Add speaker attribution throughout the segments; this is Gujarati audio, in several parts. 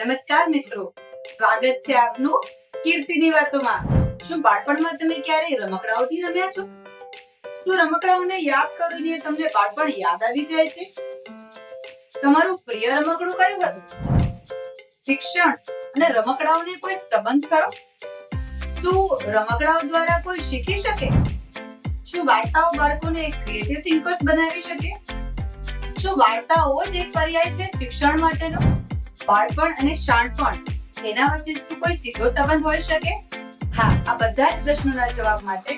Speaker 1: નમસ્કાર મિત્રો. સ્વાગત છે આપનું કીર્તિની વાતોમાં. શું બાળપણમાં તમે ક્યારે રમકડાઓથી રમ્યા છો? શું રમકડાઓને યાદ કરીને તમને બાળપણ યાદ આવી જાય છે? તમારું પ્રિય રમકડું કયું હતું? શિક્ષણ અને રમકડાઓને કોઈ સંબંધ કરો? શું રમકડાઓ દ્વારા કોઈ શીખી શકે? શું વાર્તાઓ બાળકોને ક્રિએટિવ થિંકર્સ બનાવી શકે? શું વાર્તાઓ જ એક પર્યાય છે શિક્ષણ માટેનો? બાળપણ અને શાણપણ એના વચ્ચે શું કોઈ સીધો સંબંધ હોઈ શકે? હા, આ બધા જ પ્રશ્નોના જવાબ માટે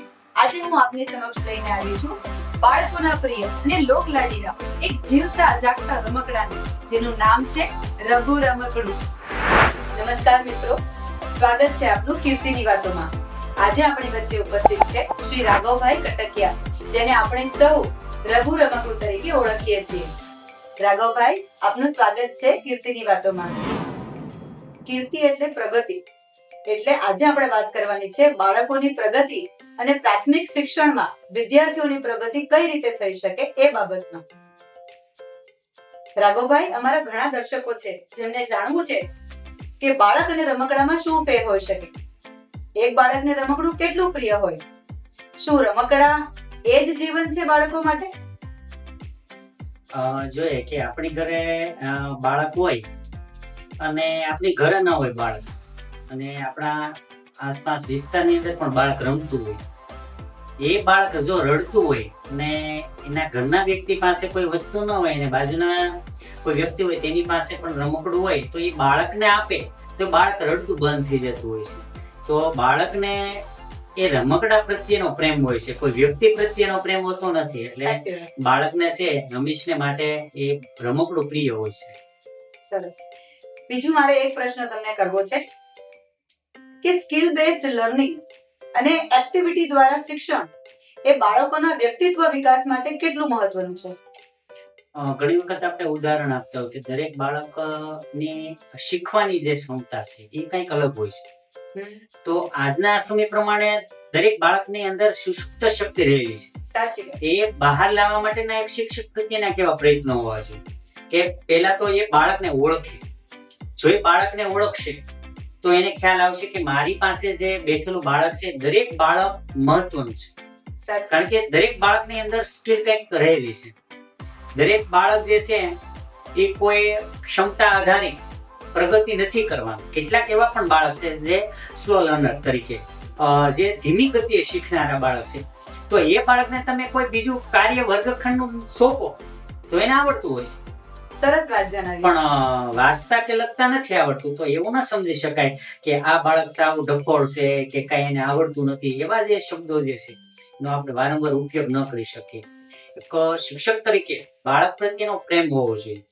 Speaker 1: આજે હું આપની સમક્ષ લઈને આવી છું બાળકોના પ્રિય અને લોકલાડીના એક જીવતા જાગતા રમકડાને, જેનું નામ છે રઘુ રમકડું. નમસ્કાર મિત્રો, સ્વાગત છે આપનું કીર્તિની વાતોમાં. આજે આપણી વચ્ચે ઉપસ્થિત છે શ્રી રાઘવભાઈ કટકિયા, જેને આપણે સૌ રઘુ રમકડું તરીકે ઓળખીએ છીએ. રાઘવભાઈ, આપનું સ્વાગત છે કીર્તિની વાતોમાં. કીર્તિ એટલે પ્રગતિ. એટલે આજે આપણે વાત કરવાની છે બાળકોની પ્રગતિ અને પ્રાથમિક શિક્ષણમાં વિદ્યાર્થીઓની પ્રગતિ કઈ રીતે થઈ શકે એ બાબતમાં. રાઘવભાઈ, અમારા ઘણા દર્શકો છે જેમને જાણવું છે કે બાળક અને રમકડામાં શું ફેર હોઈ શકે. એક બાળકને રમકડું કેટલું પ્રિય હોય? શું રમકડા એ જ જીવન છે બાળકો માટે?
Speaker 2: જોઈએ કે આપણી ઘરે બાળક હોય અને આપણી ઘરે ન હોય બાળક અને આપણા આસપાસ વિસ્તારની અંદર પણ બાળક રમતું હોય, એ બાળક જો રડતું હોય અને એના ઘરના વ્યક્તિ પાસે કોઈ વસ્તુ ન હોય અને બાજુના કોઈ વ્યક્તિ હોય તેની પાસે પણ રમકડું હોય તો એ બાળકને આપે, તો બાળક રડતું બંધ થઈ જતું હોય છે. તો બાળકને એ રમકડા પ્રત્યેનો પ્રેમ હોય છે. કોઈ વ્યક્તિ પ્રત્યેનો પ્રેમ હોતો નથી. એટલે બાળકને છે રમીશને માટે એ રમકડું પ્રિય હોય છે.
Speaker 1: સરસ. બીજું મારે એક પ્રશ્ન તમને કરવો છે કે સ્કિલ બેઝડ લર્નિંગ અને એક્ટિવિટી દ્વારા શિક્ષણ એ બાળકોના વ્યક્તિત્વ વિકાસ માટે કેટલું મહત્વનું છે?
Speaker 2: ઘણી વખત આપણે ઉદાહરણ આપતા હોય કે દરેક બાળકની શીખવાની જે ક્ષમતા છે એ કંઈક અલગ હોય છે. તો આજના સમય પ્રમાણે દરેક બાળકની અંદર સુષુપ્ત શક્તિ રહેલી છે. એ બહાર લાવવા માટેના એક શિક્ષક પ્રત્યેના કેવા પ્રયત્નો હોવા જોઈએ. કે પહેલા તો એ બાળકને ઓળખે. જો એ બાળકને ઓળખશે તો એને ખ્યાલ આવશે કે મારી પાસે જે બેઠેલું બાળક છે દરેક બાળક મહત્વનું છે. કારણ કે દરેક બાળકની અંદર સ્કિલ કંઈક રહેલી છે. દરેક બાળક જે છે એ કોઈ ક્ષમતા આધારિત પ્રગતિ નથી કરવાનું. કેટલાક એવા પણ બાળક છે જે સ્લો લર્નર તરીકે જે ધીમી ગતિએ શીખનારા બાળક છે. તો એ બાળકને તમે કોઈ બીજું કાર્ય વર્ગખંડનું સોંપો તો એને આવડતું હોય છે.
Speaker 1: સરસ વાત જણાવી.
Speaker 2: પણ વાંચતા કે લખતા નથી આવડતું તો એવું ના સમજી શકાય કે આ બાળક સાવ ડફોળ છે કે કઈ એને આવડતું નથી. એવા જે શબ્દો જે છે એનો આપણે વારંવાર ઉપયોગ ન કરી શકીએ. એક શિક્ષક તરીકે બાળક પ્રત્યેનો પ્રેમ હોવો જોઈએ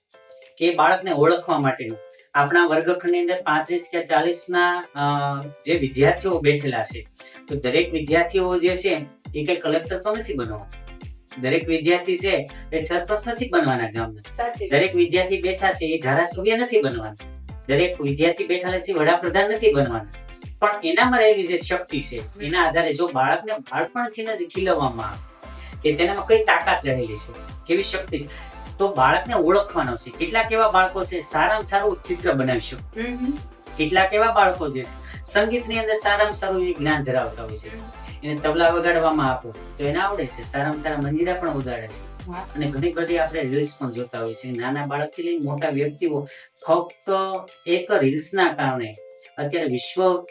Speaker 2: કે બાળકને ઓળખવા માટેનો. આપણા વર્ગખંડની અંદર પાંત્રીસ કે ચાલીસ ના જે વિદ્યાર્થીઓ બેઠેલા છે. તો દરેક વિદ્યાર્થીઓ જે છે એ કઈ કલેક્ટર તો નથી બનવા. દરેક વિદ્યાર્થી છે એ સરપંચ નથી બનવાના ગામના. દરેક વિદ્યાર્થી બેઠા છે એ ધારાસભ્ય નથી બનવાના. દરેક વિદ્યાર્થી બેઠા છે વડાપ્રધાન નથી બનવાના. પણ એનામાં રહેલી જે શક્તિ છે એના આધારે જો બાળકને બાળપણથી જ ખીલવવામાં આવે કે તેનામાં કઈ તાકાત રહેલી છે કેવી શક્તિ છે? તો બાળકને ઓળખવાનો છે. કેટલાક એવા બાળકો છે સારામાં સારું ચિત્ર બનાવી શકે.
Speaker 1: હમ. હમ.
Speaker 2: કેટલાક એવા બાળકો જે સંગીતની અંદર સારામાં સારું જ્ઞાન ધરાવતા હોય છે. એને તબલા વગાડવામાં આપો તો એને આવડે છે. સારામાં સારા મંજીરા પણ ઉગાડે છે. અને ઘણી બધી આપણે રીલ્સ પણ જોતા હોય છે નાના બાળકથી લઈને મોટા વ્યક્તિઓ ફક્ત એક રીલ્સના કારણે અત્યારે વિશ્વ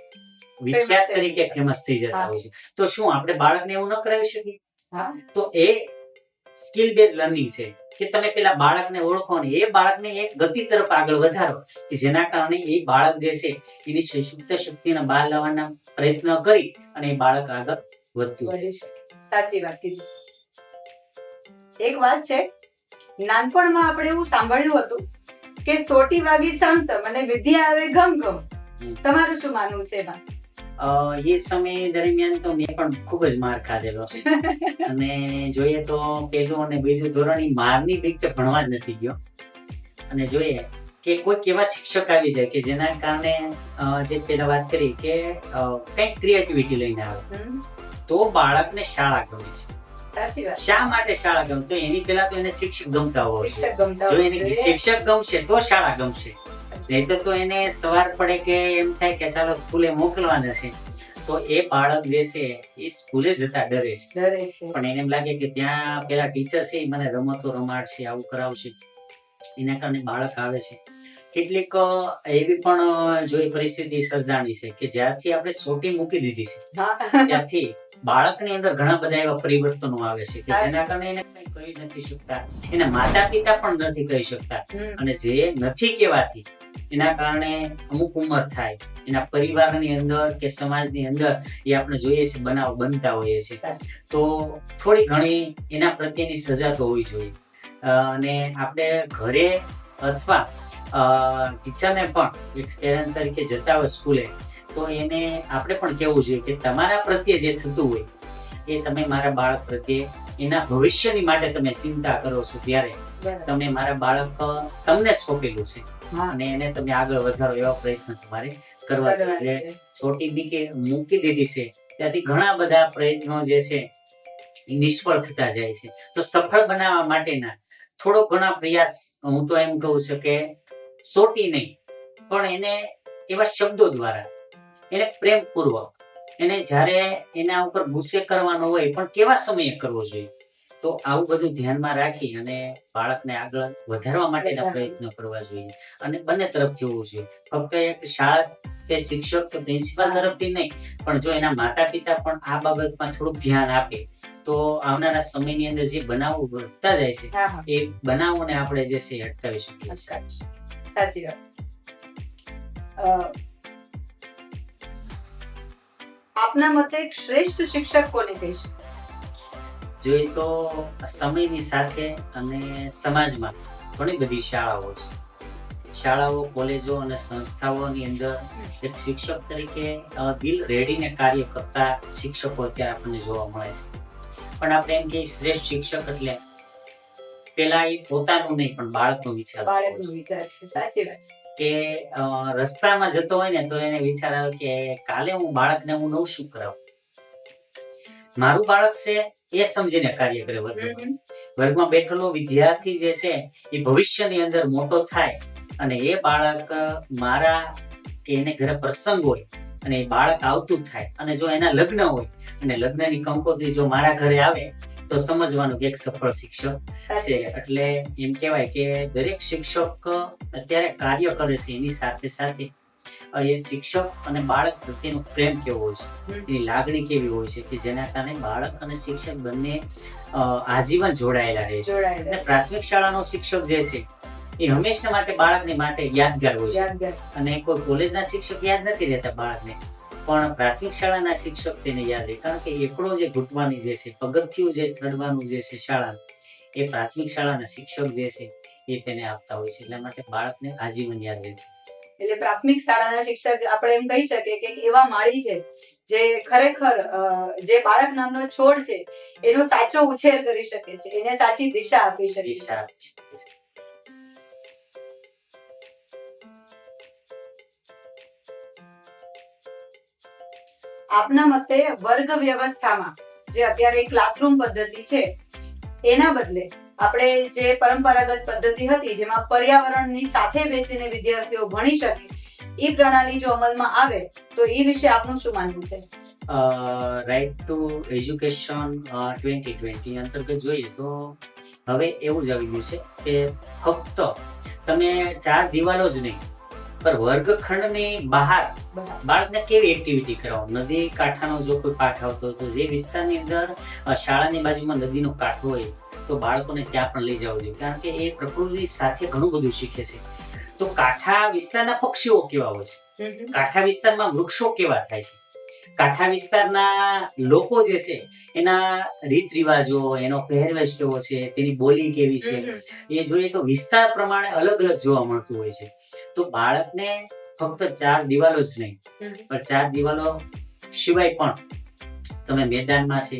Speaker 2: વિખ્યાત તરીકે ફેમસ થઈ જતા હોય છે. તો શું આપણે બાળકને એવું ન કરાવી શકીએ? તો એ સ્કિલ બેઝ લર્નિંગ છે. કે તમે પેલા બાળકને ઓળખો ને એ બાળકને એક ગતિ તરફ આગળ વધારો કે જેના કારણે એ બાળક જે છે એની સુષુપ્ત શક્તિને બહાર લાવવાના પ્રયત્ન કરી અને એ બાળક આગળ વધતું
Speaker 1: સાચી વાત કીધી. એક વાત છે નાનપણમાં આપણે એવું સાંભળ્યું હતું કે સોટી વાગી સમસમ અને વિદ્યા આવે ગમ ગમ તમારું શું માનવું છે એમાં?
Speaker 2: એ સમય દરમિયાન તો મેં પણ ખૂબ જ માર ખાધેલો. અને જોઈએ તો પહેલું અને બીજું ધોરણ મારની બીક તો ભણવા જ નથી ગયો. અને જોઈએ કે કોઈક એવા શિક્ષક આવી જાય કે જેના કારણે જે પેલા વાત કરી કે કંઈક ક્રિએટિવિટી લઈને આવે. તો બાળકને શાળા ગમે છે. શા માટે શાળા ગમે તો એની પેલા તો એને શિક્ષક ગમતા
Speaker 1: હોય
Speaker 2: જો એને શિક્ષક ગમશે તો શાળા ગમશે. નહીતર તો એને સવાર પડે કે એમ થાય કે ચાલો સ્કૂલે મોકલવાના છે. તો એ બાળક જે છે એ સ્કૂલે જતા ડરે છે. પણ એને એમ લાગે કે ત્યાં પેલા ટીચર છે મને રમતો રમાડશે આવું કરાવશે. એના કારણે બાળક આવે છે. કેટલીક એવી પણ જોઈ પરિસ્થિતિ સર્જાણી છે કે જ્યારથી આપણે સોટી મૂકી દીધી છે. ત્યારથી બાળકની અંદર ઘણા બધા એવા પરિવર્તનો આવે છે કે જેના કારણે એને કઈ કહી નથી શકતા. એના માતા પિતા પણ નથી કહી શકતા. અને જે નથી કહેવાતી એના કારણે અમુક ઉંમર થાય. એના પરિવારની અંદર કે સમાજની અંદર એ આપણે જોઈએ છીએ બનાવ બનતા હોઈએ છીએ. તો થોડી ઘણી એના પ્રત્યેની સજા તો હોવી જોઈએ. અને આપણે ઘરે અથવા ટીચરને પણ એક પેરેન્ટ તરીકે જતા હોય સ્કૂલે તો એને આપણે પણ કહેવું જોઈએ કે તમારા પ્રત્યે જે થતું હોય એ તમે મારા બાળક પ્રત્યે એના ભવિષ્યની માટે તમે ચિંતા કરો છો ત્યારે. તમે મારા બાળક તમને જ સોંપેલું છે. અને એને તમે આગળ વધારો એવા પ્રયત્ન તમારે કરવા છે. એટલે છોટી બીકે મૂકી દીધી છે. ત્યાંથી ઘણા બધા પ્રયત્નો જે છે એ નિષ્ફળ થતા જાય છે. તો સફળ બનાવવા માટેના થોડો ઘણા પ્રયાસ હું તો એમ કહું છું કે સોટી નહીં પણ એને એવા શબ્દો દ્વારા એને પ્રેમપૂર્વક એને જ્યારે એના ઉપર ગુસ્સે કરવાનો હોય પણ કેવા સમયે કરવો જોઈએ? તો આવું બધું ધ્યાનમાં રાખી અને બાળકને આગળ વધારવા માટેના પ્રયત્નો કરવા જોઈએ અને બંને તરફથી હોવું જોઈએ. ફક્ત એક શાળા કે શિક્ષક કે પ્રિન્સિપાલ તરફથી નહીં પણ જો એના માતા પિતા પણ આ બાબતમાં થોડુંક ધ્યાન આપે તો આવનારા સમયની અંદર જે બનાવો વધતા જાય છે એ બનાવોને આપણે જે છે અટકાવી શકીએ છીએ.
Speaker 1: અટકાવી શકીએ. સાચી વાત. આપના મતે એક શ્રેષ્ઠ શિક્ષક કોને કહી શકાય?
Speaker 2: જોઈએ તો સમયની સાથે અને સમાજમાં ઘણી બધી શાળાઓ છે. શાળાઓ કોલેજો અને સંસ્થાઓની અંદર એક શિક્ષક તરીકે દિલ રેડીને કાર્ય કરતા શિક્ષકો અત્યારે આપણને જોવા મળે છે. પણ આપણે એમ કે શ્રેષ્ઠ શિક્ષક એટલે પેલા એ પોતાનું નહીં પણ બાળકનો વિચાર
Speaker 1: બાળકનો વિચાર છે. સાચી વાત છે.
Speaker 2: કે રસ્તામાં જતો હોય ને તો એને વિચાર આવે કે કાલે હું બાળકને હું નવું શું કરાવું? મારું બાળક છે એ સમજીને કાર્ય કરે વર્ગમાં. વર્ગમાં બેઠેલો વિદ્યાર્થી જે છે એ ભવિષ્યની અંદર મોટો થાય અને એ બાળક મારા કે એને ઘરે પ્રસંગ હોય અને એ બાળક આવતું થાય અને જો એના લગ્ન હોય અને લગ્નની કંકોત્રી જો મારા ઘરે આવે તો સમજવાનું કે એક સફળ શિક્ષક છે. એટલે એમ કહેવાય કે દરેક શિક્ષક અત્યારે કાર્ય કરે છે એની સાથે સાથે એ શિક્ષક અને બાળક પ્રત્યેનો પ્રેમ કેવો હોય છે? એની લાગણી કેવી હોય છે કે જેના કારણે બાળક અને શિક્ષક બંને આજીવન જોડાયેલા રહે છે? અને પ્રાથમિક શાળાનો શિક્ષક જે છે એ હંમેશા માટે બાળકને માટે યાદગાર હોય છે. અને કોઈ કોલેજના શિક્ષક યાદ નથી રહેતા બાળકને પણ પ્રાથમિક શાળાના શિક્ષક તેને યાદ રહે. કારણ કે એકડો જે ઘૂંટવાની જે છે પગથિયું જે ચડવાનું જે છે શાળા એ પ્રાથમિક શાળાના શિક્ષક જે છે એ તેને આપતા હોય છે. એટલા માટે બાળકને આજીવન યાદ રહે.
Speaker 1: એટલે પ્રાથમિક શાળાના શિક્ષક આપણે એમ કહી શકીએ કે એવા માળી છે જે ખરેખર જે બાળક નામનો છોડ છે એનો સાચો ઉછેર કરી શકે છે એને સાચી દિશા આપી શકે છે. આપના મતે વર્ગ વ્યવસ્થામાં જે અત્યારે ક્લાસરૂમ પદ્ધતિ છે એના બદલે આપણે જે પરંપરાગત પદ્ધતિ હતી, જેમાં પર્યાવરણની સાથે બેસીને વિદ્યાર્થીઓ ભણી શકે, એ પ્રણાલી જો અમલમાં આવે, તો એ વિશે આપનું શું માનવું છે?
Speaker 2: Right to education twenty twenty અંતર્ગત જોઈએ તો હવે એવું જ આવી ગયું છે કે ફક્ત તમે ચાર દિવાલો જ નહીં પર વર્ગખંડની બહાર બાળકને કેવી એક્ટિવિટી કરાવો? નદી કાંઠાનો જો કોઈ પાઠ આવતો તો જે વિસ્તારની અંદર શાળાની બાજુમાં નદીનો કાંઠો હોય તો બાળકોને ત્યાં પણ લઈ જવું જોઈએ. કારણ કે એ પ્રકૃતિ સાથે ઘણું બધું શીખે છે. તો કાંઠા વિસ્તારના પક્ષીઓ કેવા હોય છે. કાંઠા વિસ્તારમાં વૃક્ષો કેવા થાય છે? કાંઠા વિસ્તારના લોકો જે છે એના રીત રિવાજો એનો પહેરવેશ કેવો છે તેની બોલી કેવી છે. એ જોઈએ તો વિસ્તાર પ્રમાણે અલગ અલગ જોવા મળતું હોય છે. તો બાળકને ફક્ત ચાર દિવાલો જ નહીં પણ ચાર દિવાલો સિવાય પણ તમે મેદાનમાં છે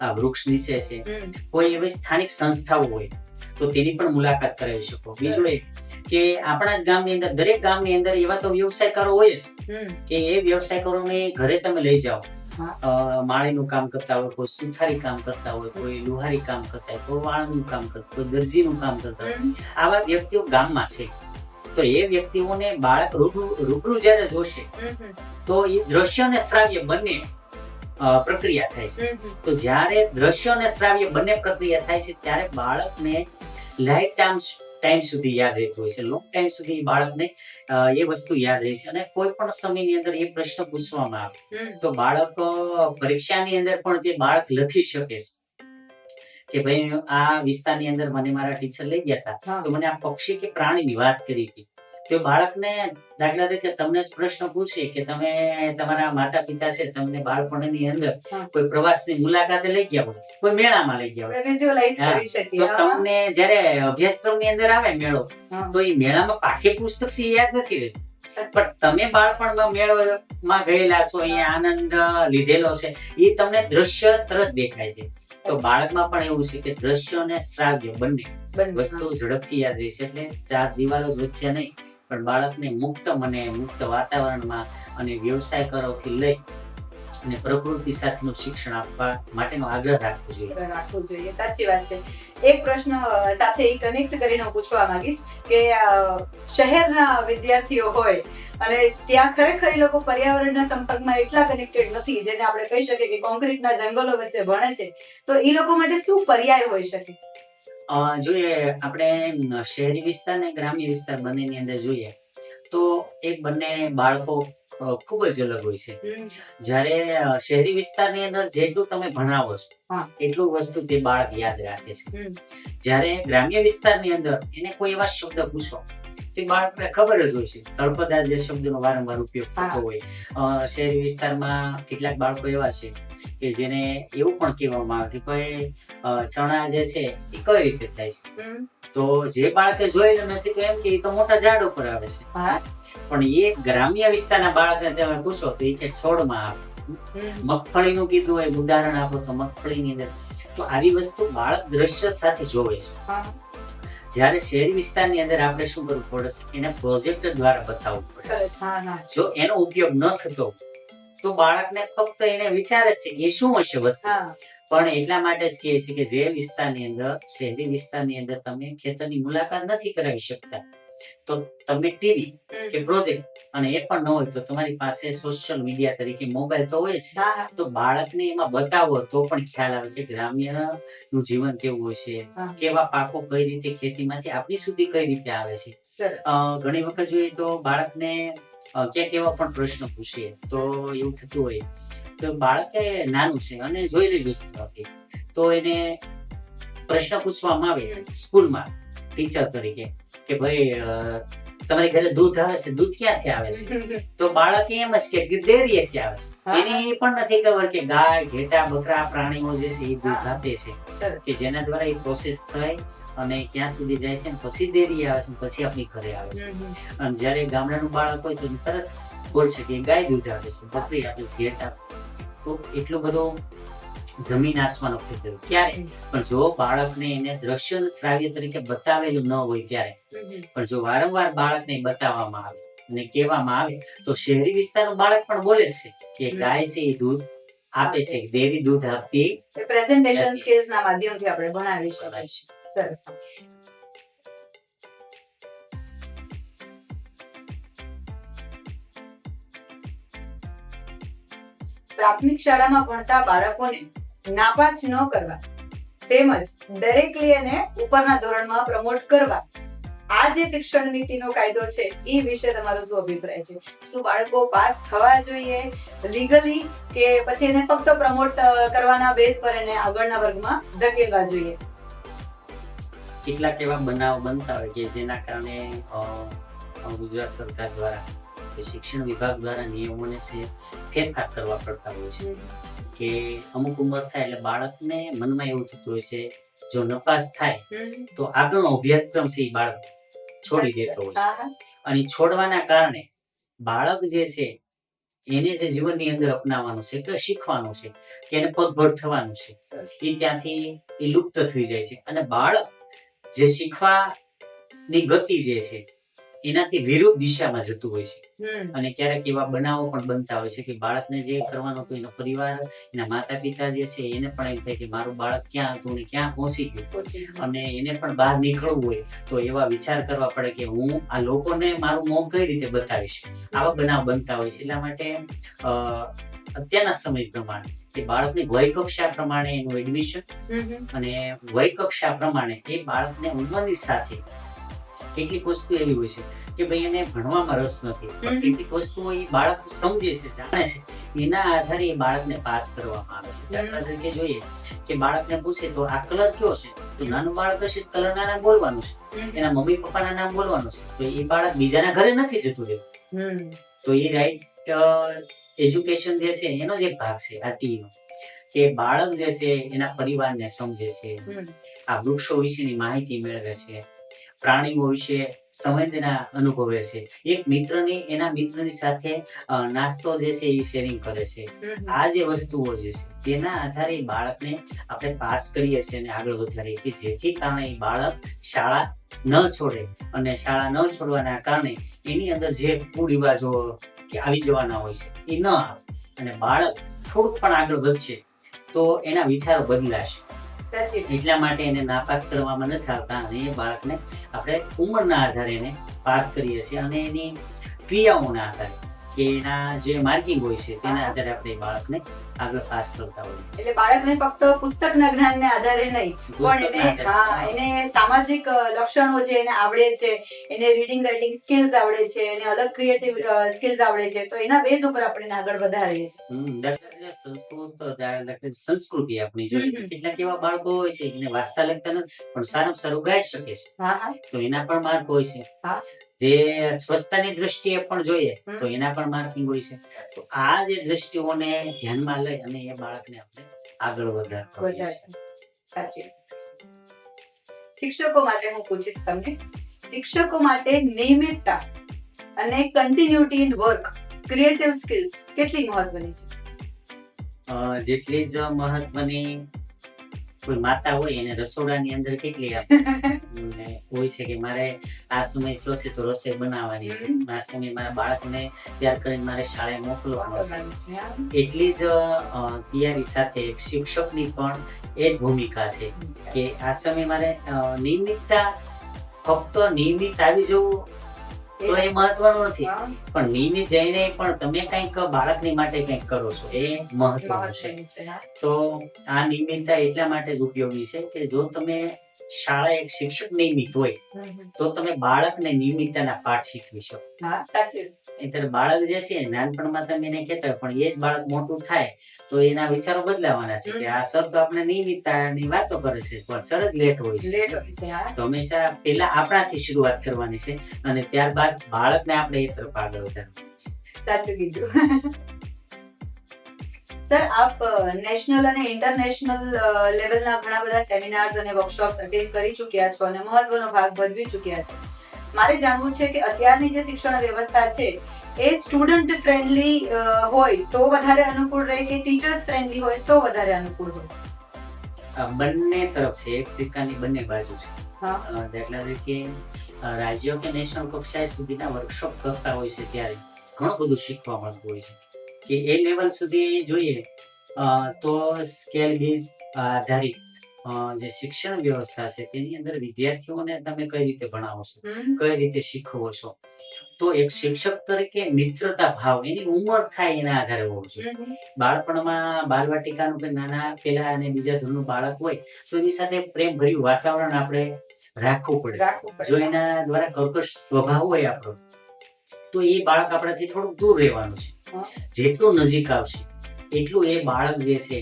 Speaker 2: આ વૃક્ષ નીચે છે કોઈ એવી સ્થાનિક સંસ્થાઓ હોય તો તેની પણ મુલાકાત કરાવી શકો. બીજું એ કે આપણા જ ગામની અંદર દરેક ગામની અંદર એવા તો વ્યવસાયકારો હોય જ. કે એ વ્યવસાયકારોને ઘરે તમે લઈ જાઓ. માળીનું કામ કરતા હોય કોઈ સુથારી કામ કરતા હોય કોઈ લુહારી કામ કરતા હોય કોઈ વાળનું કામ કરતા હોય કોઈ દરજીનું કામ કરતા હોય. આવા વ્યક્તિઓ ગામમાં છે. તો એ વ્યક્તિઓને બાળક રૂબરૂ રૂબરૂ જ્યારે જોશે. તો એ દ્રશ્ય અને શ્રાવ્ય બંને પ્રક્રિયા થાય છે. તો જ્યારે દ્રશ્ય અને શ્રાવ્ય બંને પ્રક્રિયા થાય છે ત્યારે બાળકને લાઈફ ટાઈમ ટાઈમ સુધી યાદ રહેતું હોય છે. લોંગ ટાઈમ સુધી બાળકને એ વસ્તુ યાદ રહે છે. અને કોઈ પણ સમયની અંદર એ પ્રશ્ન પૂછવામાં આવે. તો બાળક પરીક્ષાની અંદર પણ તે બાળક લખી શકે છે. કે ભાઈ આ વિસ્તારની અંદર મને મારા ટીચર લઈ ગયા હતા. તો મને આ પક્ષી કે પ્રાણીની વાત કરી હતી. તો બાળકને દાખલા તરીકે તમને પ્રશ્ન પૂછીએ કે તમે તમારા માતા પિતા છે તમને બાળપણની અંદર કોઈ પ્રવાસની મુલાકાતે લઈ ગયા હોય કોઈ મેળામાં લઈ ગયા હોય. તો તમને જ્યારે અભ્યાસક્રમની અંદર આવે મેળો તો એ મેળામાં પાઠ્યપુસ્તક પુસ્તક એ યાદ નથી રહેતું. પણ તમે બાળપણમાં મેળોમાં ગયેલા છો અહીંયા આનંદ લીધેલો છે એ તમને દ્રશ્ય તરત દેખાય છે. તો બાળકમાં પણ એવું છે કે દ્રશ્ય અને શ્રાવ્ય બંને. વસ્તુ ઝડપથી યાદ રહેશે એટલે ચાર દિવાલો જ વચ્ચે નહીં પણ બાળકને મુક્ત મને મુક્ત વાતાવરણમાં અને વ્યવસાય કરોથી લઈ અને પ્રકૃતિ સાથેનું શિક્ષણ આપવા માટેનો આગ્રહ રાખવો જોઈએ.
Speaker 1: રાખવો જોઈએ. સાચી વાત છે. એક પ્રશ્ન સાથે કનેક્ટ કરીને પૂછવા માંગીશ કે શહેરના વિદ્યાર્થીઓ હોય અને ત્યાં ખરેખર એ લોકો પર્યાવરણના સંપર્કમાં એટલા કનેક્ટેડ નથી જેને આપણે કહી શકીએ કે કોન્ક્રીટના જંગલો વચ્ચે ભણે છે તો એ લોકો માટે શું પર્યાય હોઈ શકે?
Speaker 2: જોઈએ આપણે શહેરી વિસ્તાર ને ગ્રામ્ય વિસ્તાર બંનેની અંદર જોઈએ તો એ બંને બાળકો ખૂબ જ અલગ હોય છે. જ્યારે શહેરી વિસ્તારની અંદર જેટલું તમે ભણાવો છો એટલું વસ્તુ તે બાળક યાદ રાખે છે. જ્યારે ગ્રામ્ય વિસ્તારની અંદર એને કોઈ એવા શબ્દ પૂછો તો બાળકને ખબર જ હોય છે. તળપદા જે શબ્દનો વારંવાર ઉપયોગ થતો હોય. શહેરી વિસ્તારમાં કેટલાક બાળકો એવા છે કે જેને એવું પણ કહેવામાં આવે કે કોઈ ચણા જે છે એ કઈ રીતે થાય છે? તો જે બાળકે જોયેલું નથી તો એમ કે એ તો મોટા ઝાડ ઉપર આવે છે. પણ એ ગ્રામ્ય વિસ્તારના બાળકને તમે પૂછો તો એ કે છોડમાં આવે. મગફળીનું કીધું હોય ઉદાહરણ આપો તો મગફળીની અંદર. તો આવી વસ્તુ બાળક દ્રશ્ય સાથે જોવે છે. જ્યારે શહેરી વિસ્તારની અંદર આપણે શું કરવું પડે એને પ્રોજેક્ટ દ્વારા બતાવવું પડે જો એનો ઉપયોગ ન થતો તો બાળકને ફક્ત એને વિચારે છે કે શું હશે વસ્તુ. પણ એટલા માટે જ કહે છે કે જે વિસ્તારની અંદર શહેરી વિસ્તારની અંદર તમે ખેતરની મુલાકાત નથી કરાવી શકતા. તો તમે ટીવી કે પ્રોજેક્ટ અને એ પણ ન હોય તો તમારી પાસે સોશિયલ મીડિયા તરીકે મોબાઈલ તો હોય છે તો બાળકને એમાં બતાવો તો પણ ખ્યાલ આવે કે ગ્રામ્યનું જીવન કેવું હોય છે કેવા પાકો કઈ રીતે ખેતીમાંથી આપણી સુધી કઈ રીતે આવે છે. ઘણી વખત જોઈએ તો બાળકને ક્યાંક એવા પણ પ્રશ્ન પૂછીએ તો એવું થતું હોય. તો બાળકે નાનું છે અને જોઈ વસ્તુ તો એને પ્રશ્ન પૂછવામાં આવે સ્કૂલમાં. ટીચર તરીકે કે ભાઈ તમારી ઘરે દૂધ આવે છે દૂધ ક્યાંથી આવે છે? તો બાળક એમ જ કે ડેરીએથી આવે છે. એને એ પણ નથી ખબર કે ગાય ઘેટા બકરા પ્રાણીઓ જે છે એ દૂધ આપે છે. કે જેના દ્વારા એ પ્રોસેસ થાય અને ક્યાં સુધી જાય છે પછી ડેરી આવે છે પછી આપણી ઘરે આવે છે. અને જ્યારે ગામડાનું બાળક હોય તો તરત બોલશે કે ગાય દૂધ આવે છે બકરી આપે છે ઘેટા. તો એટલો બધો જમીન આસમાનો થયું. ક્યારે? પણ જો બાળકને એને દ્રશ્ય શ્રાવ્ય તરીકે બતાવેલું ન હોય ત્યારે. પણ જો વારંવાર બાળકને બતાવવામાં આવે અને કહેવામાં આવે તો શહેરી વિસ્તારનું બાળક પણ બોલે છે કે ગાય છે એ દૂધ આપે છે દેવી દૂધ આપતી
Speaker 1: પ્રેઝન્ટેશન સ્કિલ્સ ના માધ્યમથી આપણે ભણાવી શકીએ. સરસ. પ્રાથમિક શાળામાં ભણતા બાળકોને નાપાસ ન કરવા. તેમજ દરેક એને ઉપરના ધોરણમાં પ્રમોટ કરવા. આ જે શિક્ષણ નીતિનો કાયદો છે એ વિશે તમારો શું અભિપ્રાય છે? શું બાળકો પાસ થવા જોઈએ લીગલી કે પછી એને ફક્ત પ્રમોટ કરવાના બેઝ પર એને આગળના વર્ગમાં ધકેલવા જોઈએ?
Speaker 2: કેટલાક એવા બનાવ બનતા હોય કે જેના કારણે ગુજરાત સરકાર દ્વારા શિક્ષણ વિભાગ દ્વારા નિયમોને છે ફેરફાર કરવા પડતા હોય છે. કે અમુક ઉંમર થાય એટલે બાળકને મનમાં એવું થતું હોય છે જો નપાસ થાય તો આગળનો અભ્યાસક્રમ છે બાળક છોડી દેતો હોય છે. અને છોડવાના કારણે બાળક જે છે એને જે જીવનની અંદર અપનાવવાનું છે કે શીખવાનું છે કે એને પગભર થવાનું છે. એ ત્યાંથી એ લુપ્ત થઈ જાય છે અને બાળક જે શીખવાની ગતિ જે છે એનાથી વિરુદ્ધ દિશામાં જતું હોય છે. અને ક્યારેક એવા બનાવો પણ બનતા હોય છે કે બાળકને જે કરવાનું હતું એનો પરિવાર એના માતા પિતા જે છે એને પણ એમ થાય કે મારું બાળક ક્યાં હતું ને ક્યાં પહોંચી ગયું. અને એને પણ બહાર નીકળવું હોય તો એવા વિચાર કરવા પડે કે હું આ લોકોને મારું મોં કઈ રીતે બતાવીશ? આવા બનાવ બનતા હોય છે. એટલા માટે અત્યારના સમય પ્રમાણે કે બાળકની વય કક્ષા પ્રમાણે એનું એડમિશન. અને વય કક્ષા પ્રમાણે એ બાળકને ઉંમરની સાથે કેટલીક વસ્તુ એવી હોય છે કે ભાઈ એને ભણવામાં રસ નથી પણ કેટલીક વસ્તુઓ એ બાળક સમજે છે જાણે છે. એના આધારે એ બાળકને પાસ કરવામાં આવે છે. દાખલા તરીકે જોઈએ કે બાળકને પૂછે તો આ કલર કયો છે? તો નાનું બાળક હશે કલરના નામ બોલવાનું છે. એના મમ્મી પપ્પાના નામ બોલવાનું છે. તો એ બાળક બીજાના ઘરે નથી જતું
Speaker 1: રહ્યું
Speaker 2: તો એ રાઈટ એજ્યુકેશન જે છે એનો જ એક ભાગ છે આ ટીનો કે બાળક જે છે એના પરિવારને સમજે છે. આ વૃક્ષો વિશેની માહિતી મેળવે છે. પ્રાણીઓ વિશે સંવેદના અનુભવે છે. એક મિત્રની એના મિત્રની સાથે નાસ્તો જે છે એ શેરિંગ કરે છે. આ જે વસ્તુઓ જે છે તેના આધારે બાળકને આપણે પાસ કરીએ છીએ અને આગળ વધારીએ કે જેથી કારણે બાળક શાળા ન છોડે અને શાળા ન છોડવાના કારણે એની અંદર જે કુરિવાજો કે આવી જવાના હોય છે એ ન આવે. અને બાળક થોડુંક પણ આગળ વધશે તો એના વિચારો બદલાશે. એટલા માટે એને નાપાસ કરવામાં નથી આવતા અને એ બાળકને આપણે ઉંમરના આધારે એને પાસ કરીએ છીએ અને એની ક્રિયાઓના આધારે. કે એના જે માર્કિંગ હોય છે તેના આધારે આપણે બાળકને આગળ પાસ કરતા હોઈએ.
Speaker 1: એટલે બાળકને ફક્ત પુસ્તકના જ્ઞાનને આધારે નહીં પણ એને હા એને સામાજિક લક્ષણો છે એને આવડે છે એને રીડિંગ રાઇટિંગ સ્કિલ્સ આવડે છે એને અલગ ક્રિએટિવ સ્કિલ્સ આવડે છે તો એના બેઝ ઉપર આપણે આગળ વધારીએ છીએ.
Speaker 2: સંસ્કૃત સંસ્કૃતિ આપણી જોઈએ. કેટલાક એવા બાળકો હોય છે એને વાંચતા લખતા નથી પણ સારામાં સારું ગાઈ શકે છે. તો એના પણ માર્ક હોય છે. જે સ્વચ્છતાની દ્રષ્ટિએ પણ જોઈએ તો એના પણ માર્કિંગ હોય છે. તો આ જે દ્રષ્ટિઓને ધ્યાનમાં લઈ અને એ બાળકને આપણે આગળ વધારતા
Speaker 1: સાચી શિક્ષકો માટે હું પૂછીશ તમને. શિક્ષકો માટે નિયમિતતા અને continuity in work creative skills કેટલી મહત્વની છે?
Speaker 2: જેટલી જ મહત્વની કોઈ માતા હોય એને રસોડાની અંદર કેટલી આપણને હોય છે કે મારે આ સમય થયો છે તો રસોઈ બનાવવાની છે. આ સમય મારા બાળકને તૈયાર કરીને મારે શાળાએ મોકલવાનો છે. એટલી જ તૈયારી સાથે એક શિક્ષકની પણ એ જ ભૂમિકા છે કે આ સમય મારે નિયમિતતા ફક્ત નિયમિત આવી જવું તો એ મહત્વનું નથી પણ નિયમિત જઈને પણ તમે કંઈક બાળકની માટે કંઈક કરો છો એ મહત્વનું છે. તો આ નિયમિતતા એટલા માટે જ ઉપયોગી છે કે જો તમે શાળા એક શિક્ષક નિયમિત હોય. તો તમે બાળકને નિયમિતતાના પાઠ શીખવી શકો. નહીંતર બાળક જે છે નાનપણમાં તમે એને કહેતા પણ એ જ બાળક મોટું થાય તો એના વિચારો બદલાવાના છે કે આ સર તો આપણે નિયમિતતાની વાતો કરે છે પણ સર જ લેટ હોય છે તો હંમેશા પહેલા આપણાથી શરૂઆત કરવાની છે અને ત્યારબાદ બાળકને આપણે એ તરફ આગળ વધારવાનું
Speaker 1: સાચું કીધું. સર આપ નેશનલ અને ઇન્ટરનેશનલ લેવલના ઘણા બધા સેમિનાર્સ અને વર્કશોપ્સ અટેન્ડ કરી ચૂક્યા છો અને મહત્વનો ભાગ ભજવી ચૂક્યા છો. મારે જાણવું છે કે અત્યારની જે શિક્ષણ વ્યવસ્થા છે એ સ્ટુડન્ટ ફ્રેન્ડલી હોય તો વધારે અનુકૂળ રહે કે ટીચર્સ ફ્રેન્ડલી હોય તો વધારે અનુકૂળ હોય?
Speaker 2: બંને તરફ છે એક સિક્કાની બંને બાજુ છે. દાખલા તરીકે રાજ્યો કે નેશનલ કક્ષાએ સુધીના વર્કશોપ કરતા હોય છે ત્યારે ઘણું બધું શીખવા મળતું હોય છે. કે એ લેવલ સુધી જોઈએ તો સ્કેલ બેઝ આધારિત જે શિક્ષણ વ્યવસ્થા છે તેની અંદર વિદ્યાર્થીઓને તમે કઈ રીતે ભણાવો છો? કઈ રીતે શીખવો છો? તો એક શિક્ષક તરીકે મિત્રતા ભાવ એની ઉંમર થાય એના આધારે હોવો જોઈએ. બાળપણમાં બાલવાટિકાનું કે નાના પેલા અને બીજા ધોરણનું બાળક હોય તો એની સાથે પ્રેમ ભર્યું વાતાવરણ આપણે રાખવું પડે. જો એના દ્વારા કર્કશ સ્વભાવ હોય આપણો તો એ બાળક આપણાથી થોડુંક દૂર રહેવાનું છે. જેટલું નજીક આવશે એટલું એ બાળક જે છે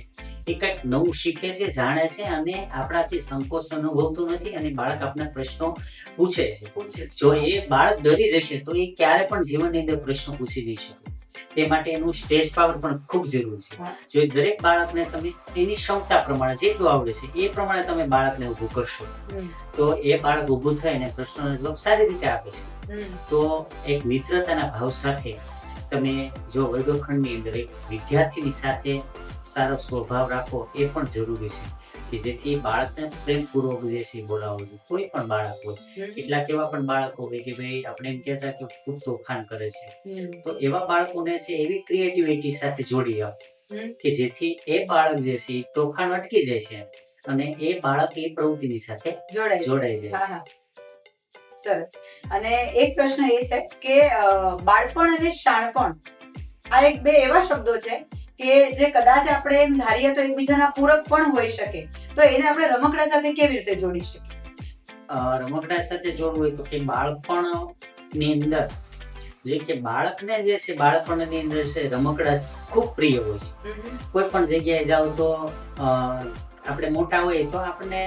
Speaker 2: એ કંઈક નવું શીખે છે જાણે છે અને આપણાથી સંકોચ અનુભવતો નથી અને બાળક આપણા પ્રશ્નો પૂછે છે. જો એ બાળક ડરી જશે તો એ ક્યારે પણ જીવનની અંદર પ્રશ્નો પૂછી નહીં શકે. તે માટે એનું સ્ટેજ પાવર પણ ખૂબ જરૂરી છે. જો દરેક બાળકને તમે એની ક્ષમતા પ્રમાણે જેટલું આવડે છે એ પ્રમાણે તમે બાળકને ઊભું કરશો. તો એ બાળક ઊભું થઈને પ્રશ્નોનો જવાબ સારી રીતે આપે છે. તો એક મિત્રતાના ભાવ સાથે તમે જો વર્ગખંડની અંદર એક વિદ્યાર્થીની સાથે સારો સ્વભાવ રાખો એ પણ જરૂરી છે કે જેથી બાળકને પ્રેમપૂર્વક જે છે બોલાવવું જોઈએ. કોઈ પણ બાળક હોય. કેટલાક એવા પણ બાળકો હોય કે ભાઈ આપણે એમ કહેતા કે ખૂબ તોફાન કરે છે. તો એવા બાળકોને છે એવી ક્રિએટિવિટી સાથે જોડી
Speaker 1: આપો
Speaker 2: કે જેથી એ બાળક જે છે તોફાન અટકી જાય છે અને એ બાળક એ પ્રવૃત્તિની સાથે
Speaker 1: જોડાઈ જાય છે. સરસ. અને એક પ્રશ્ન એ છે કે બાળપણ અને શાણપણ આ એક બે એવા શબ્દો છે કે જે કદાચ આપણે એમ ધારીએ તો એકબીજાના પૂરક પણ હોઈ શકે. તો એને આપણે રમકડા સાથે કેવી રીતે જોડી શકીએ?
Speaker 2: રમકડા સાથે જોડવું હોય તો કે બાળપણની અંદર જે કે બાળકને જે છે બાળપણની અંદર છે રમકડા ખૂબ પ્રિય હોય છે. કોઈ પણ જગ્યાએ જાઓ તો આપણે મોટા હોય તો આપણને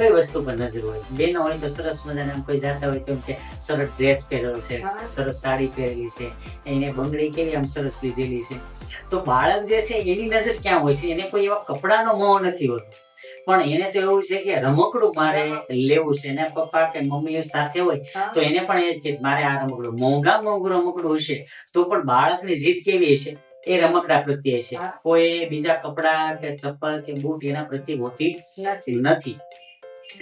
Speaker 2: કઈ વસ્તુ પર નજર હોય? બેન હોય તો સરસ મજાના કોઈ જાતા હોય તો એમ કે સરસ ડ્રેસ પહેરેલો છે સરસ સાડી પહેરેલી છે એને બંગડી કેવી આમ સરસ લીધેલી છે? તો બાળક જે છે એની નજર ક્યાં હોય છે? એને કોઈ એવા કપડાનો મોહ નથી હોતો. પણ એને તો એવું છે કે રમકડું મારે લેવું છે એના પપ્પા કે મમ્મી સાથે હોય તો એને પણ એ જ કે મારે આ રમકડું મોંઘા મોંઘું રમકડું હશે તો પણ બાળકની જીદ કેવી હશે? એ રમકડા પ્રત્યે હશે. કોઈ બીજા કપડા કે ચપ્પલ કે બૂટ એના પ્રત્યે હોતી
Speaker 1: નથી.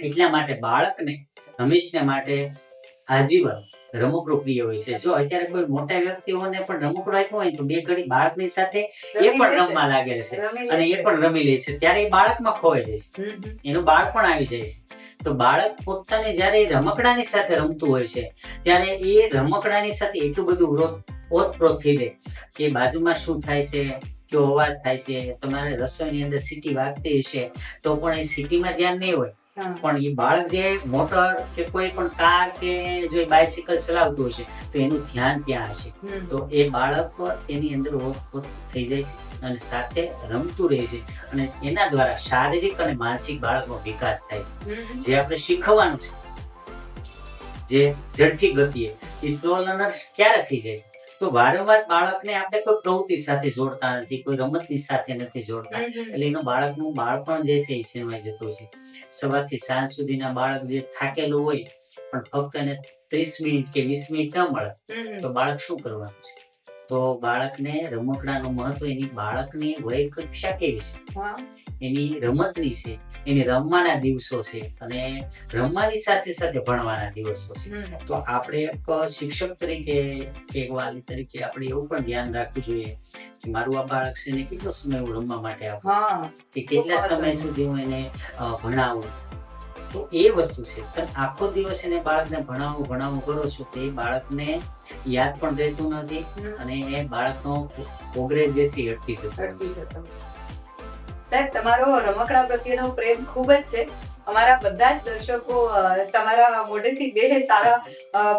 Speaker 2: એટલા માટે બાળકને હંમેશા માટે આજીવન રમકડું પ્રિય હોય છે. જો અત્યારે કોઈ મોટા વ્યક્તિઓને પણ રમકડું આપ્યું હોય તો બે ઘડી બાળકની સાથે એ પણ રમવા લાગે છે અને એ પણ રમી લે છે. ત્યારે એ બાળકમાં ખોવાઈ જાય છે. એનું બાળક પણ આવી જાય છે. તો બાળક પોતાને જ્યારે એ રમકડાની સાથે રમતું હોય છે ત્યારે એ રમકડાની સાથે એટલું બધું ઓતપ્રોત થઈ જાય કે બાજુમાં શું થાય છે કયો અવાજ થાય છે તમારે રસોઈની અંદર સીટી વાગતી હશે તો પણ એ સીટીમાં ધ્યાન નહીં હોય. પણ એ બાળક જે મોટર કે કોઈ પણ કાર કે જો બાયસિકલ ચલાવતું હશે તો એનું ધ્યાન ત્યાં હશે. તો એ બાળક એની અંદર થઈ જાય છે અને સાથે રમતું રહે છે અને એના દ્વારા શારીરિક અને માનસિક બાળકનો વિકાસ થાય છે. જે આપણે શીખવાનું છે જે ઝડપી ગતિએ એ સ્લો લર્નર ક્યારે થઈ જાય છે? તો વારંવાર બાળકને આપણે કોઈ પ્રવૃત્તિ સાથે જોડતા નથી કોઈ રમતની સાથે નથી જોડતા. એટલે એનું બાળકનું બાળપણ જે છે એ છીનવાઈ જતું છે સવારથી સાંજ સુધીના બાળક જે થાકેલું હોય પણ ફક્ત એને ત્રીસ મિનિટ કે વીસ મિનિટ ન મળે. તો બાળક શું કરવાનું છે તો બાળકને રમકડાનું મહત્વ એની બાળકની વય કક્ષા કેવી છે? એની રમતની છે એની રમવાના દિવસો છે અને રમવાની સાથે સાથે ભણવાના દિવસો છે. તો આપણે એક શિક્ષક તરીકે એક વાલી તરીકે આપણે એવું પણ ધ્યાન રાખવું જોઈએ કે મારું આ બાળક છે ને કેટલો સમય હું રમવા માટે આપું? કે કેટલા સમય સુધી હું એને ભણાવું? તો એ વસ્તુ છે. તમે આખો દિવસ એને બાળકને ભણાવો ભણાવો કરો છો તો બાળકને યાદ પણ રહેતું નથી અને એ બાળકનો પ્રોગ્રેસ જે છે અટકી જતો.
Speaker 1: સાહેબ તમારો રમકડા પ્રત્યેનો પ્રેમ ખૂબ જ છે. અમારા બધા જ દર્શકો તમારા મોઢેથી બે સારા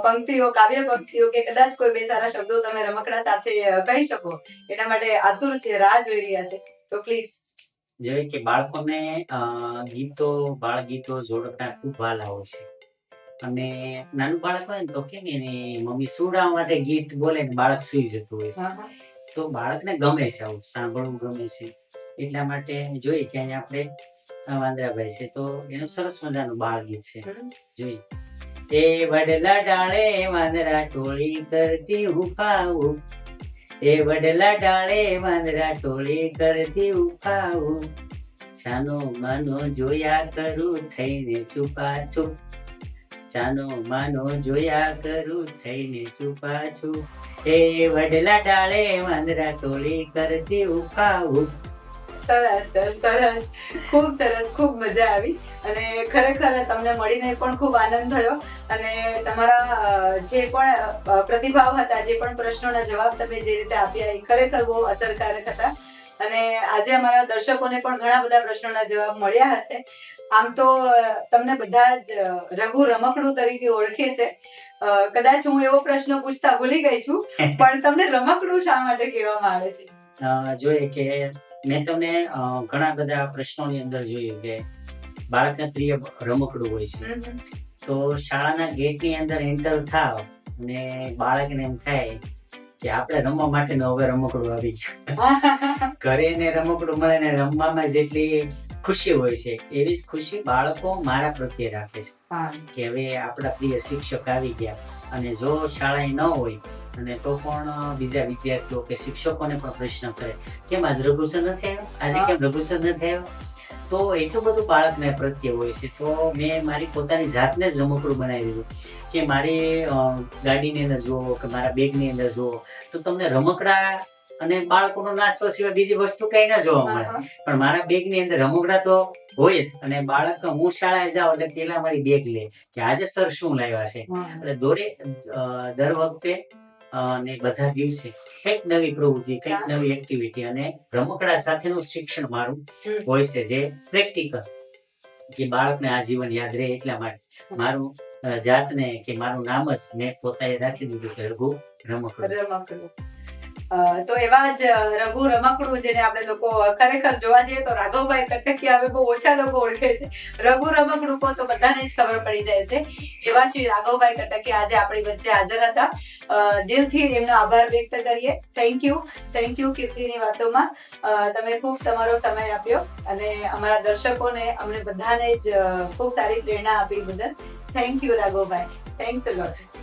Speaker 1: પંક્તિઓ કાવ્ય પંક્તિઓ કે કદાચ કોઈ બે સારા શબ્દો તમે રમકડા સાથે કહી શકો. એના માટે આતુર છે રાહ જોઈ રહ્યા છે. તો પ્લીઝ
Speaker 2: જેવી કે બાળકોને ગીતો બાળ ગીતો જોડકના ખૂબ વાલા હોય છે. અને નાનું બાળક હોય ને તો કેમ એની મમ્મી સુડાવવા માટે ગીત બોલે ને બાળક સુઈ જતું હોય છે. તો બાળકને ગમે છે આવું સાંભળવું ગમે છે. એટલા માટે જોઈએ કે અહીંયા આપણે વાંદરાભાઈ છે તો એનું સરસ મજાનું બાળ ગીત છે. જોઈએ. એ વડલા ડાળે વાંદરા ટોળી કરતી હુફાવું એ વડલા ડાળે વાંદરા ટોળી કરતી ઉપાવું ચાનો માનો જોયા કરું થઈને છુપા છુપ ચાનો માનો જોયા કરું થઈને છુપા છુપ એ વડલા ડાળે વાંદરા ટોળી કરતી હુફાવું
Speaker 1: સરસ સર સરસ. ખૂબ સરસ ખૂબ મજા આવી. અને ખરેખર તમને મળીને પણ ખૂબ આનંદ થયો. અને તમારા જે પણ પ્રતિભાવ હતા જે પણ પ્રશ્નોના જવાબ તમે જે રીતે આપ્યા એ ખરેખર બહુ અસરકારક હતા. અને આજે અમારા દર્શકોને પણ ઘણા બધા પ્રશ્નોના જવાબ મળ્યા હશે. આમ તો તમને બધા જ રઘુ રમકડું તરીકે ઓળખે છે. કદાચ હું એવો પ્રશ્ન પૂછતા ભૂલી ગઈ છું પણ તમને રમકડું શા માટે કહેવામાં આવે છે?
Speaker 2: જોઈએ કે મેં તમને ઘણા બધા પ્રશ્નોની અંદર જોયું કે બાળકને પ્રિય રમકડું હોય છે. તો શાળાના ગેટની અંદર એન્ટર થાવ અને બાળકને એમ થાય કે આપણે રમવા માટે હવે રમકડું આવી ગયું. ઘરે ને રમકડું મળે ને રમવામાં જેટલી ખુશી હોય છે એવી જ ખુશી બાળકો મારા પ્રત્યે રાખે છે. કે હવે આપણા પ્રિય શિક્ષક આવી ગયા અને જો શાળાએ ન હોય અને તો પણ બીજા વિદ્યાર્થીઓ કે શિક્ષકોને પણ પ્રશ્ન કરે કેમ આજ રઘુસર નથી આવ્યો? આજે કેમ રઘુસર નથી આવ્યો? તો એટલું બધું બાળકને પ્રત્યે હોય છે. તો મેં મારી પોતાની જાતને જ રમકડું બનાવી દીધું. કે મારી ગાડીની અંદર જુઓ કે મારા બેગની અંદર જુઓ તો તમને રમકડા અને બાળકોનો નાસ્તો સિવાય બીજી વસ્તુ કઈ ના જોવા મળે. પણ મારા બેગની અંદર રમકડા તો હોય જ. અને બાળક હું શાળાએ જાઉં એટલે પેલા મારી બેગ લે કે આજે સર શું લાવ્યા છે? એટલે દોરે દર વખતે અને બધા દિવસે કંઈક નવી પ્રવૃત્તિ કંઈક નવી એક્ટિવિટી અને રમકડા સાથેનું શિક્ષણ મારું હોય છે જે પ્રેક્ટિકલ કે બાળકને આજીવન યાદ રહે એટલા માટે. મારું જાતને કે મારું નામ જ મેં પોતાએ રાખી દીધું કે રઘુ રમકડું.
Speaker 1: તો એવા જ રઘુ રમકડું જેને આપણે લોકો ખરેખર જોવા જઈએ તો રાઘવભાઈ કટકિયા હવે બહુ ઓછા લોકો ઓળખે છે. રઘુ રમકડું કહો તો બધાને જ ખબર પડી જાય છે. એવા શ્રી રાઘવભાઈ કટકિયા આજે આપણી વચ્ચે હાજર હતા. દિલથી એમનો આભાર વ્યક્ત કરીએ. થેન્ક યુ થેન્ક યુ કીર્તિની વાતોમાં. તમે ખૂબ તમારો સમય આપ્યો અને અમારા દર્શકોને અમને બધાને જ ખૂબ સારી પ્રેરણા આપી બદલ. Thank you Raghavbhai. Thanks a lot